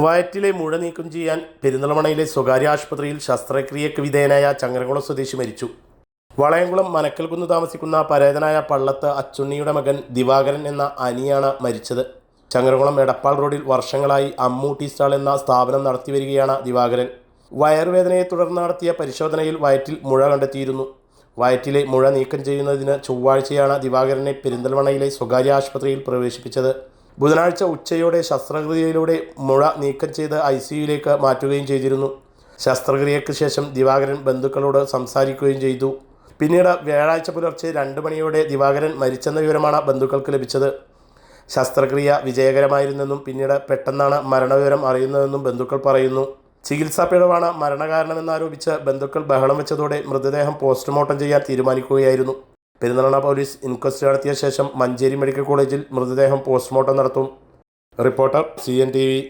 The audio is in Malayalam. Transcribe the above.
വയറ്റിലെ മുഴ നീക്കം ചെയ്യാൻ പെരിന്തൽമണയിലെ സ്വകാര്യ ആശുപത്രിയിൽ ശസ്ത്രക്രിയക്ക് വിധേയനായ ചങ്ങരകുളം സ്വദേശി മരിച്ചു. വളയംകുളം മനക്കൽകുന്ന് താമസിക്കുന്ന പരേതനായ പള്ളത്ത് അച്ചുണ്ണിയുടെ മകൻ ദിവാകരൻ എന്ന അനിയാണ് മരിച്ചത്. ചങ്ങരകുളം എടപ്പാൾ റോഡിൽ വർഷങ്ങളായി അമ്മു അമ്മൂട്ടി സ്റ്റാൾ എന്ന സ്ഥാപനം നടത്തിവരികയാണ് ദിവാകരൻ. വയറുവേദനയെ തുടർന്ന് നടത്തിയ പരിശോധനയിൽ വയറ്റിൽ മുഴ കണ്ടെത്തിയിരുന്നു. വയറ്റിലെ മുഴ നീക്കം ചെയ്യുന്നതിന് ചൊവ്വാഴ്ചയാണ് ദിവാകരനെ പെരിന്തൽമണയിലെ സ്വകാര്യ ആശുപത്രിയിൽ പ്രവേശിപ്പിച്ചത്. ബുധനാഴ്ച ഉച്ചയോടെ ശസ്ത്രക്രിയയിലൂടെ മുഴ നീക്കം ചെയ്ത് ഐ സിയുയിലേക്ക് മാറ്റുകയും ചെയ്തിരുന്നു. ശസ്ത്രക്രിയയ്ക്ക് ശേഷം ദിവാകരൻ ബന്ധുക്കളോട് സംസാരിക്കുകയും ചെയ്തു. പിന്നീട് വ്യാഴാഴ്ച പുലർച്ചെ രണ്ട് മണിയോടെ ദിവാകരൻ മരിച്ചെന്ന വിവരമാണ് ബന്ധുക്കൾക്ക് ലഭിച്ചത്. ശസ്ത്രക്രിയ വിജയകരമായിരുന്നെന്നും പിന്നീട് പെട്ടെന്നാണ് മരണവിവരം അറിയുന്നതെന്നും ബന്ധുക്കൾ പറയുന്നു. ചികിത്സാ പിഴവാണ് മരണകാരണമെന്നാരോപിച്ച് ബന്ധുക്കൾ ബഹളം വെച്ചതോടെ മൃതദേഹം പോസ്റ്റ്മോർട്ടം ചെയ്യാൻ തീരുമാനിക്കുകയായിരുന്നു. പെരുന്തൽമണ്ണ പോലീസ് ഇൻക്വസ്റ്റ് നടത്തിയ ശേഷം മഞ്ചേരി മെഡിക്കൽ കോളേജിൽ മൃതദേഹം പോസ്റ്റ്മോർട്ടം നടത്തും. Reporter C N T V.